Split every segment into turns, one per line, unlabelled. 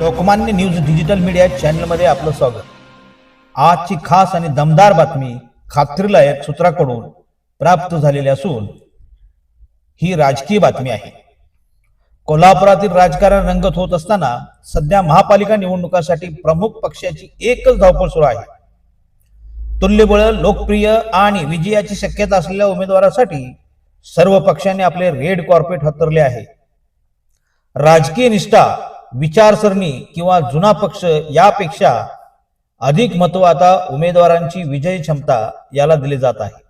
Lokmanya news digital media चॅनलमध्ये आपलं स्वागत. आजची खास आणि दमदार बातमी खात्रीलायक सूत्राकडून प्राप्त झालेली असून ही राजकीय बातमी आहे. कोल्हापुरातील राजकारण रंगत होत असताना सध्या महापालिका निवडणुकासाठी प्रमुख पक्षाची एकच धावपळ सुरू आहे. तुल्यबळ लोकप्रिय आणि विजयाची शक्यता असलेल्या उमेदवारासाठी सर्व पक्षांनी आपले रेड कॉर्पेट हतरले आहे. राजकीय निष्ठा विचारसरणी किंवा जुना पक्ष यापेक्षा अधिक महत्त्व आता उमेदवारांची विजयी क्षमता याला दिली जात आहे.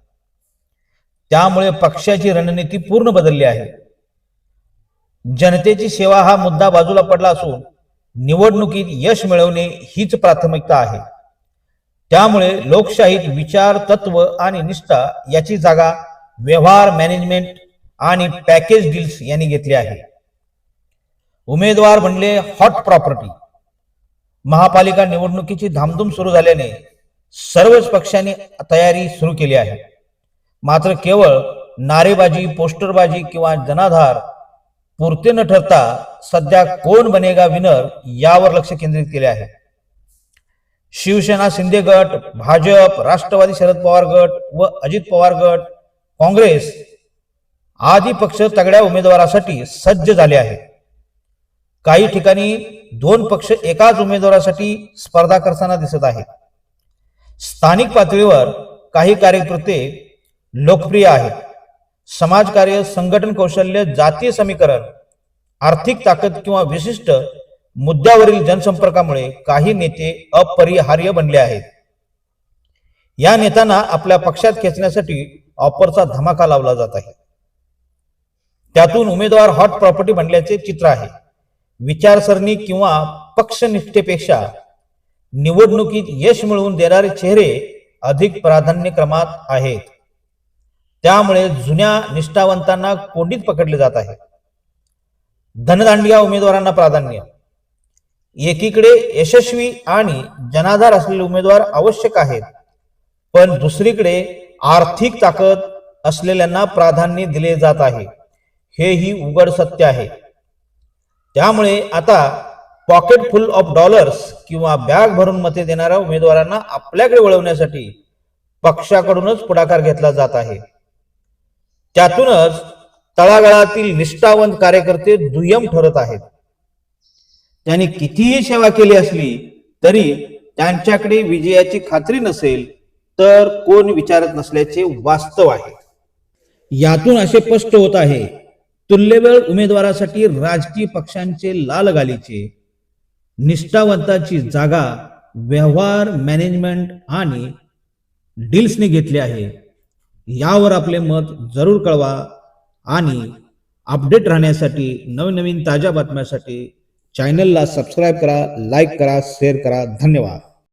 त्यामुळे पक्षाची रणनीती पूर्ण बदलली आहे. जनतेची सेवा हा मुद्दा बाजूला पडला असून निवडणुकीत यश मिळवणे हीच प्राथमिकता आहे. त्यामुळे लोकशाहीत विचार तत्व आणि निष्ठा याची जागा व्यवहार मॅनेजमेंट आणि पॅकेज डील्स यांनी घेतली आहे. उमेदवार बनले हॉट प्रॉपर्टी महापालिका निवडणुकीची धामधूम सुरू झाल्याने सर्वच पक्षांनी तयारी सुरू केली आहे. मात्र केवळ नारेबाजी पोस्टरबाजी किंवा जनाधार पुरते न ठरता सध्या कोण बनेगा विनर यावर लक्ष केंद्रित केले आहे. शिवसेना शिंदे गट भाजप राष्ट्रवादी शरद पवार गट व अजित पवार गट काँग्रेस आदी पक्ष तगड्या उमेदवारासाठी सज्ज झाले आहेत. काही ठिकाणी दोन पक्ष एकाच उमेदवारासाठी स्पर्धा करताना दिसत आहेत. स्थानिक पातळीवर काही कार्यकर्ते लोकप्रिय आहेत. समाजकार्य संघटन कौशल्य जातीय समीकरण आर्थिक ताकद किंवा विशिष्ट मुद्द्यावरील जनसंपर्कामुळे काही नेते अपरिहार्य बनले आहेत. या नेत्यांना आपल्या पक्षात खेचण्यासाठी ऑफरचा धमाका लावला जात आहे. त्यातून उमेदवार हॉट प्रॉपर्टी बनल्याचे चित्र आहे. विचारसरणी किंवा पक्षनिष्ठेपेक्षा निवडणुकीत यश मिळवून देणारे चेहरे अधिक प्राधान्यक्रमात आहेत. त्यामुळे जुन्या निष्ठावंतांना कोंडीत पकडले जात आहे. धनदांडिया उमेदवारांना प्राधान्य. एकीकडे यशस्वी आणि जनाधार असलेले उमेदवार आवश्यक आहेत. पण दुसरीकडे आर्थिक ताकद असलेल्यांना प्राधान्य दिले जात आहे. हेही उघड सत्य आहे. त्यामुळे आता पॉकेट फुल ऑफ डॉलर्स किंवा बॅग भरून मते देणाऱ्या उमेदवारांना आपल्याकडे वळवण्यासाठी पक्षाकडूनच पुढाकार घेतला जात आहे. त्यातूनच तळागाळातील निष्ठावंत कार्यकर्ते दुय्यम ठरत आहेत. त्यांनी कितीही सेवा केली असली तरी त्यांच्याकडे विजयाची खात्री नसेल तर कोण विचारत नसल्याचे वास्तव आहे. यातून असे स्पष्ट होत आहे तुल्यबळ उमेदवारासाठी राजकीय पक्षांचे लाल गालीचे निष्ठावंताची जागा व्यवहार मॅनेजमेंट आणि डील्सने घेतली आहे. यावर आपले मत जरूर कळवा आणि अपडेट राहण्यासाठी नवनवीन ताज्या बातम्यांसाठी चॅनलला सबस्क्राईब करा लाईक करा शेअर करा. धन्यवाद.